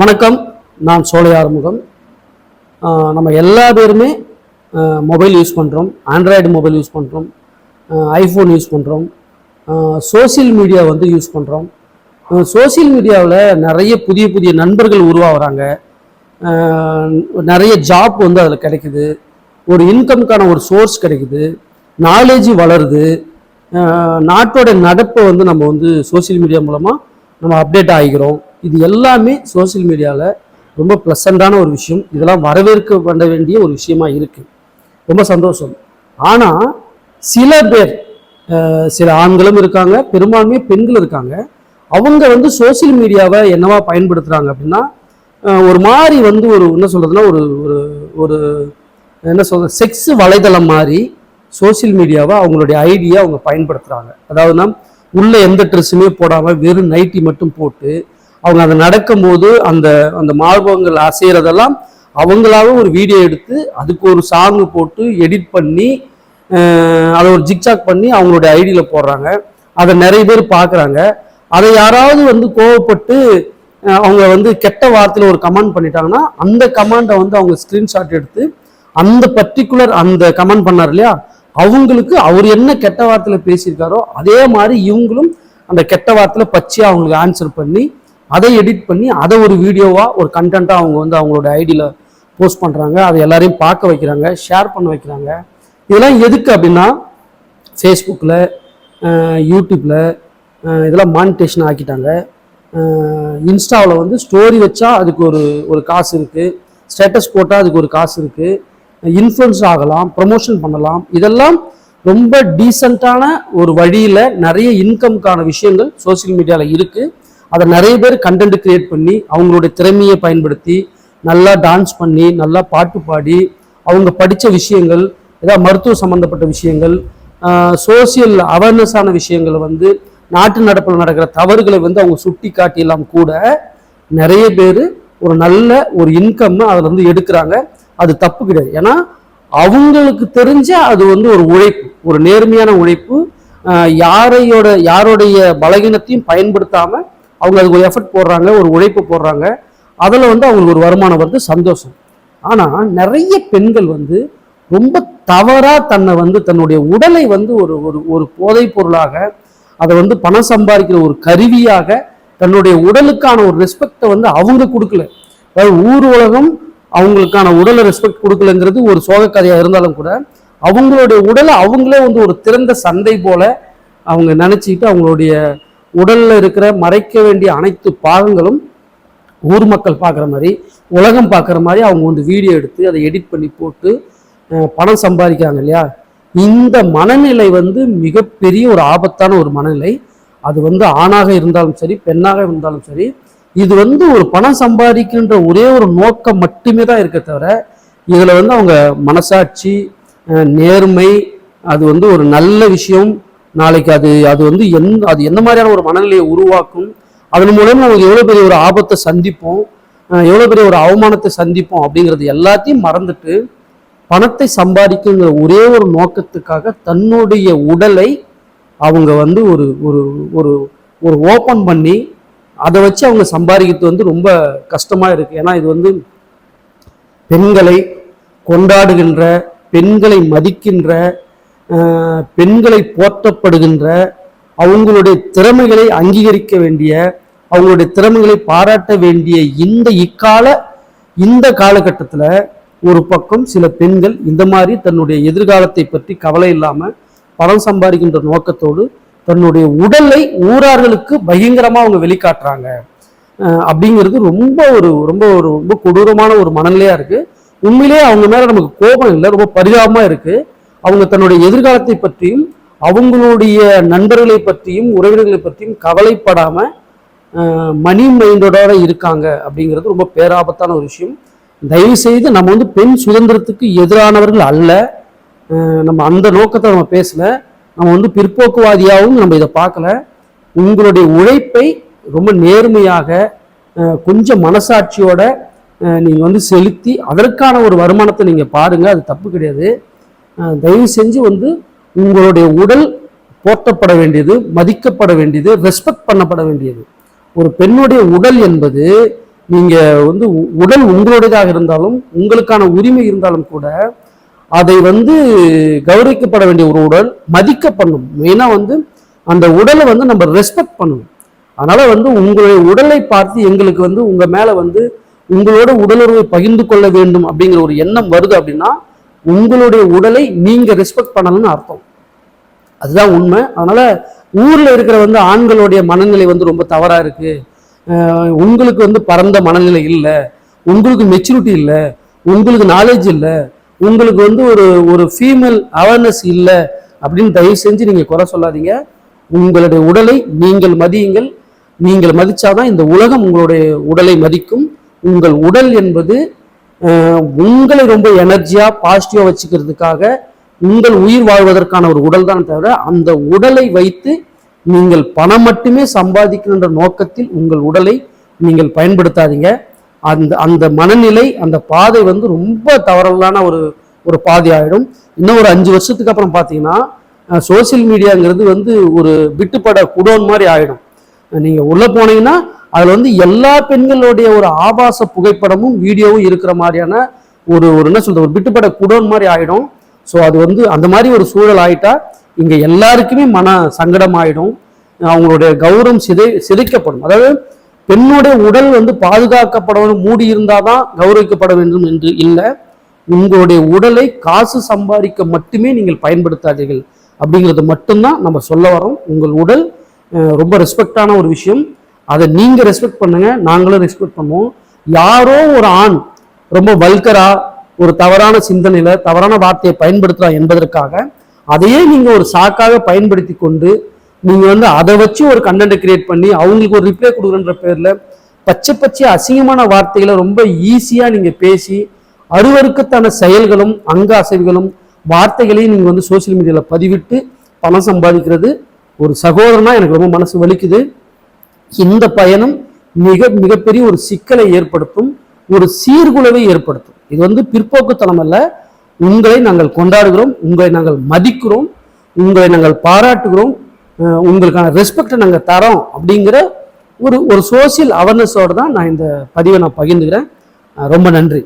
வணக்கம். நான் சோலை நம்ம எல்லா பேருமே மொபைல் யூஸ் பண்ணுறோம் ஆண்ட்ராய்டு மொபைல் யூஸ் பண்ணுறோம் ஐஃபோன் யூஸ் பண்ணுறோம் சோஷியல் மீடியா வந்து யூஸ் பண்ணுறோம் சோஷியல் மீடியாவில் நிறைய புதிய புதிய நண்பர்கள் உருவாகிறாங்க. நிறைய ஜாப் வந்து அதில் கிடைக்குது. ஒரு இன்கம்க்கான ஒரு சோர்ஸ் கிடைக்குது. நாலேஜ் வளருது. நாட்டோட நடப்பை வந்து நம்ம வந்து சோஷியல் மீடியா மூலமாக நம்ம அப்டேட் ஆகிக்கிறோம். இது எல்லாமே சோஷியல் மீடியாவில் ரொம்ப ப்ளசண்டான ஒரு விஷயம். இதெல்லாம் வரவேற்கப்பட வேண்டிய ஒரு விஷயமா இருக்குது ரொம்ப சந்தோஷம். ஆனால் சில பேர் சில ஆண்களும் இருக்காங்க பெரும்பான்மையே பெண்கள் இருக்காங்க. அவங்க வந்து சோஷியல் மீடியாவை என்னவா பயன்படுத்துகிறாங்க அப்படின்னா ஒரு மாதிரி வந்து ஒரு என்ன சொல்கிறதுனா ஒரு ஒரு ஒரு என்ன சொல்ற செக்ஸ் வலைதளம் மாதிரி சோஷியல் மீடியாவை அவங்களுடைய ஐடியா அவங்க பயன்படுத்துகிறாங்க அதாவதுனா உள்ள எந்த ட்ரெஸ்ஸுமே போடாமல் வெறும் நைட்டி மட்டும் போட்டு அவங்க அதை நடக்கும்போது அந்த அந்த மார்பகங்கள் அசைகிறதெல்லாம் அவங்களாவே ஒரு வீடியோ எடுத்து அதுக்கு ஒரு சாங் போட்டு எடிட் பண்ணி அதை ஒரு ஜிக்சாக் பண்ணி அவங்களுடைய ஐடியில் போடுறாங்க. அதை நிறைய பேர் பார்க்குறாங்க. அதை யாராவது வந்து கோவப்பட்டு அவங்க வந்து கெட்ட வார்த்தையில் ஒரு கமெண்ட் பண்ணிட்டாங்கன்னா அந்த கமெண்டை வந்து அவங்க ஸ்க்ரீன்ஷாட் எடுத்து அந்த பர்டிகுலர் அந்த கமெண்ட் பண்ணார் இல்லையா? அவங்களுக்கு அவர் என்ன கெட்ட வார்த்தையில் பேசியிருக்காரோ அதே மாதிரி இவங்களும் அந்த கெட்ட வார்த்தையில் பச்சையாக அவங்களுக்கு ஆன்சர் பண்ணி அதை எடிட் பண்ணி அதை ஒரு வீடியோவாக ஒரு கண்டென்ட்டாக அவங்க வந்து அவங்களோட ஐடியில் போஸ்ட் பண்ணுறாங்க அதை எல்லாரையும் பார்க்க வைக்கிறாங்க ஷேர் பண்ண வைக்கிறாங்க. இதெல்லாம் எதுக்கு அப்படின்னா ஃபேஸ்புக்கில் யூடியூப்பில் இதெல்லாம் மானிட்டேஷன் ஆக்கிட்டாங்க. இன்ஸ்டாவில் வந்து ஸ்டோரி வச்சா அதுக்கு ஒரு ஒரு காசு இருக்குது ஸ்டேட்டஸ் போட்டால் அதுக்கு ஒரு காசு இருக்குது இன்ஃப்ளூயன்ஸ் ஆகலாம் ப்ரமோஷன் பண்ணலாம். இதெல்லாம் ரொம்ப டீசெண்டான ஒரு வழியில் நிறைய இன்கம்க்கான விஷயங்கள் சோஷியல் மீடியாவில் இருக்குது அதை நிறைய பேர் கண்டென்ட் கிரியேட் பண்ணி அவங்களுடைய திறமையை பயன்படுத்தி நல்லா டான்ஸ் பண்ணி நல்லா பாட்டு பாடி அவங்க படித்த விஷயங்கள் ஏதாவது மருத்துவ சம்மந்தப்பட்ட விஷயங்கள் சோசியல் அவேர்னஸான விஷயங்களை வந்து நாட்டு நடப்பில் நடக்கிற தவறுகளை வந்து அவங்க சுட்டி காட்டியெல்லாம் கூட நிறைய பேர் ஒரு நல்ல ஒரு இன்கம் அதில் வந்து எடுக்கிறாங்க. அது தப்பு கிடையாது. ஏன்னா அவங்களுக்கு தெரிஞ்ச அது வந்து ஒரு உழைப்பு ஒரு நேர்மையான உழைப்பு. யாரையோட யாருடைய பலகீனத்தையும் பயன்படுத்தாமல் அவங்க அதுக்கு ஒரு எஃபர்ட் போடுறாங்க ஒரு உழைப்பு போடுறாங்க. அதில் வந்து அவங்களுக்கு ஒரு வருமானம் வருது சந்தோஷம். ஆனால் நிறைய பெண்கள் வந்து ரொம்ப தவறாக தன்னை வந்து தன்னுடைய உடலை வந்து ஒரு ஒரு ஒரு போதைப் பொருளாக அதை வந்து பணம் சம்பாதிக்கிற ஒரு கருவியாக தன்னுடைய உடலுக்கான ஒரு ரெஸ்பெக்டை வந்து அவங்க கொடுக்கல. அதாவது ஊர் உலகம் அவங்களுக்கான உடலை ரெஸ்பெக்ட் கொடுக்கலங்கிறது ஒரு சோக கதையாக இருந்தாலும் கூட அவங்களுடைய உடலை அவங்களே வந்து ஒரு திறந்த சந்தை போல அவங்க நினச்சிக்கிட்டு அவங்களுடைய உடலில் இருக்கிற மறைக்க வேண்டிய அனைத்து பாகங்களும் ஊர் மக்கள் பார்க்குற மாதிரி உலகம் பார்க்குற மாதிரி அவங்க வந்து வீடியோ எடுத்து அதை எடிட் பண்ணி போட்டு பணம் சம்பாதிக்கிறாங்க இல்லையா? இந்த மனநிலை வந்து மிகப்பெரிய ஒரு ஆபத்தான ஒரு மனநிலை. அது வந்து ஆணாக இருந்தாலும் சரி பெண்ணாக இருந்தாலும் சரி இது வந்து ஒரு பணம் சம்பாதிக்கின்ற ஒரே ஒரு நோக்கம் மட்டுமே தான் இருக்க தவிர இதில் வந்து அவங்க மனசாட்சி நேர்மை அது வந்து ஒரு நல்ல விஷயம் நாளைக்கு அது அது வந்து எந் அது என்ன மாதிரியான ஒரு மனநிலையை உருவாக்கும்? அதன் மூலம் நமக்கு எவ்வளோ பெரிய ஒரு ஆபத்தை சந்திப்போம்? எவ்வளோ பெரிய ஒரு அவமானத்தை சந்திப்போம்? அப்படிங்கிறது எல்லாத்தையும் மறந்துட்டு பணத்தை சம்பாதிக்குங்கிற ஒரே ஒரு நோக்கத்துக்காக தன்னுடைய உடலை அவங்க வந்து ஒரு ஒரு ஒரு ஒரு ஓப்பன் பண்ணி அதை வச்சு அவங்க சம்பாதிக்கிறது வந்து ரொம்ப கஷ்டமாக இருக்குது ஏன்னா இது வந்து பெண்களை கொண்டாடுகின்ற பெண்களை மதிக்கின்ற பெண்களை போற்றப்படுகின்ற அவங்களுடைய திறமைகளை அங்கீகரிக்க வேண்டிய அவங்களுடைய திறமைகளை பாராட்ட வேண்டிய இந்த இக்கால இந்த காலகட்டத்தில் ஒரு பக்கம் சில பெண்கள் இந்த மாதிரி தன்னுடைய எதிர்காலத்தை பற்றி கவலை இல்லாமல் பணம் சம்பாதிக்கின்ற நோக்கத்தோடு தன்னுடைய உடலை ஊரார்களுக்கு பயங்கரமாக அவங்க வெளிக்காட்டுறாங்க. அப்படிங்கிறது ரொம்ப ஒரு ரொம்ப ஒரு ரொம்ப கொடூரமான ஒரு மனநிலையாக இருக்குது உண்மையிலேயே அவங்க மேலே நமக்கு கோபம் இல்லை ரொம்ப பரிதாபமாக இருக்குது அவங்க தன்னுடைய எதிர்காலத்தை பற்றியும் அவங்களுடைய நண்பர்களை பற்றியும் உறவினர்களை பற்றியும் கவலைப்படாமல் மணி மைண்டோட இருக்காங்க அப்படிங்கிறது ரொம்ப பேராபத்தான ஒரு விஷயம். தயவு செய்து நம்ம வந்து பெண் சுதந்திரத்துக்கு எதிரானவர்கள் அல்ல. நம்ம அந்த நோக்கத்தை நம்ம பேசல. நம்ம வந்து பிற்போக்குவாதியாகவும் நம்ம இதை பார்க்கல. உங்களுடைய உழைப்பை ரொம்ப நேர்மையாக கொஞ்சம் மனசாட்சியோட நீங்கள் வந்து செலுத்தி அதற்கான ஒரு வருமானத்தை நீங்கள் பாருங்கள் அது தப்பு கிடையாது. தயவு செஞ்சு வந்து உங்களுடைய உடல் போற்றப்பட வேண்டியது மதிக்கப்பட வேண்டியது ரெஸ்பெக்ட் பண்ணப்பட வேண்டியது. ஒரு பெண்ணுடைய உடல் என்பது நீங்கள் வந்து உடல் உங்களுடையதாக இருந்தாலும் உங்களுக்கான உரிமை இருந்தாலும் கூட அதை வந்து கௌரவிக்கப்பட வேண்டிய ஒரு உடல் மதிக்கப்படணும் மெயினாக வந்து அந்த உடலை வந்து நம்ம ரெஸ்பெக்ட் பண்ணணும். அதனால் வந்து உங்களுடைய உடலை பார்த்து எங்களுக்கு வந்து உங்கள் மேலே வந்து உங்களோட உடலுறவை பகிர்ந்து கொள்ள வேண்டும் அப்படிங்கிற ஒரு எண்ணம் வருது அப்படின்னா உங்களுடைய உடலை நீங்க ரெஸ்பெக்ட் பண்ணணும்னு அர்த்தம். அதுதான் உண்மை. அதனால ஊர்ல இருக்கிற வந்து ஆண்களுடைய மனநிலை வந்து ரொம்ப தவறா இருக்கு. உங்களுக்கு வந்து பரந்த மனநிலை இல்லை. உங்களுக்கு மெச்சூரிட்டி இல்லை. உங்களுக்கு நாலேஜ் இல்லை. உங்களுக்கு வந்து ஒரு ஒரு ஃபீமேல் அவேர்னஸ் இல்லை அப்படின்னு தயவு செஞ்சு நீங்க குறை சொல்லாதீங்க. உங்களுடைய உடலை நீங்கள் மதியுங்கள். நீங்கள் மதிச்சாதான் இந்த உலகம் உங்களுடைய உடலை மதிக்கும். உங்கள் உடல் என்பது உங்களை ரொம்ப எனர்ஜியாக பாசிட்டிவாக வச்சுக்கிறதுக்காக உங்கள் உயிர் வாழ்வதற்கான ஒரு உடல் தான் தவிர அந்த உடலை வைத்து நீங்கள் பணம் மட்டுமே சம்பாதிக்கணுன்ற நோக்கத்தில் உங்கள் உடலை நீங்கள் பயன்படுத்தாதீங்க. அந்த அந்த மனநிலை அந்த பாதை வந்து ரொம்ப தவறலான ஒரு ஒரு பாதை ஆகிடும் இன்னும் ஒரு அஞ்சு வருஷத்துக்கு அப்புறம் பார்த்தீங்கன்னா சோஷியல் மீடியாங்கிறது வந்து ஒரு விட்டுப்பட குடோன் மாதிரி ஆகிடும் நீங்கள் உள்ள போனீங்கன்னா அதில் வந்து எல்லா பெண்களுடைய ஒரு ஆபாச புகைப்படமும் வீடியோவும் இருக்கிற மாதிரியான ஒரு ஒரு என்ன சொல்றது ஒரு விட்டுப்பட குடோன் மாதிரி ஆயிடும். ஸோ அது வந்து அந்த மாதிரி ஒரு சூழல் ஆயிட்டா இங்க எல்லாருக்குமே மன சங்கடம் ஆயிடும் அவங்களுடைய கௌரவம் சிதை சிதைக்கப்படும். அதாவது பெண்ணுடைய உடல் வந்து பாதுகாக்கப்படணும் மூடி இருந்தாதான் கௌரவிக்கப்பட வேண்டும் என்று இல்லை. உங்களுடைய உடலை காசு சம்பாதிக்க மட்டுமே நீங்கள் பயன்படுத்தாதீர்கள். அப்படிங்கிறது மட்டும்தான் நம்ம சொல்ல வரோம் உங்கள் உடல் ரொம்ப ரெஸ்பெக்டான ஒரு விஷயம். அதை நீங்கள் ரெஸ்பெக்ட் பண்ணுங்க நாங்களும் ரெஸ்பெக்ட் பண்ணுவோம். யாரோ ஒரு ஆண் ரொம்ப வல்கரா ஒரு தவறான சிந்தனையில தவறான வார்த்தையை பயன்படுத்தலாம் என்பதற்காக அதையே நீங்க ஒரு சாக்காக பயன்படுத்தி கொண்டு நீங்க வந்து அதை வச்சு ஒரு கண்டென்ட் கிரியேட் பண்ணி அவங்களுக்கு ஒரு ரிப்ளை கொடுக்குறன்ற பேர்ல பச்சை பச்சை அசிங்கமான வார்த்தைகளை ரொம்ப ஈஸியா நீங்க பேசி அருவருக்கத்தான செயல்களும் அங்க அசைவுகளும் வார்த்தைகளையும் நீங்க வந்து சோஷியல் மீடியாவில் பதிவிட்டு பணம் சம்பாதிக்கிறது ஒரு சகோதரனா எனக்கு ரொம்ப மனசு வலிக்குது. இந்த பயணம் மிக மிகப்பெரிய ஒரு சிக்கலை ஏற்படுத்தும் ஒரு சீர்குலைவை ஏற்படுத்தும். இது வந்து பிற்போக்குத்தனம் அல்ல. உங்களை நாங்கள் கொண்டாடுகிறோம் உங்களை நாங்கள் மதிக்கிறோம் உங்களை நாங்கள் பாராட்டுகிறோம் உங்களுக்கான ரெஸ்பெக்டை நாங்கள் தரோம் அப்படிங்கிற ஒரு ஒரு சோசியல் அவேர்னஸோடு தான் நான் இந்த பதிவை நான் பகிர்ந்துக்கிறேன். ரொம்ப நன்றி.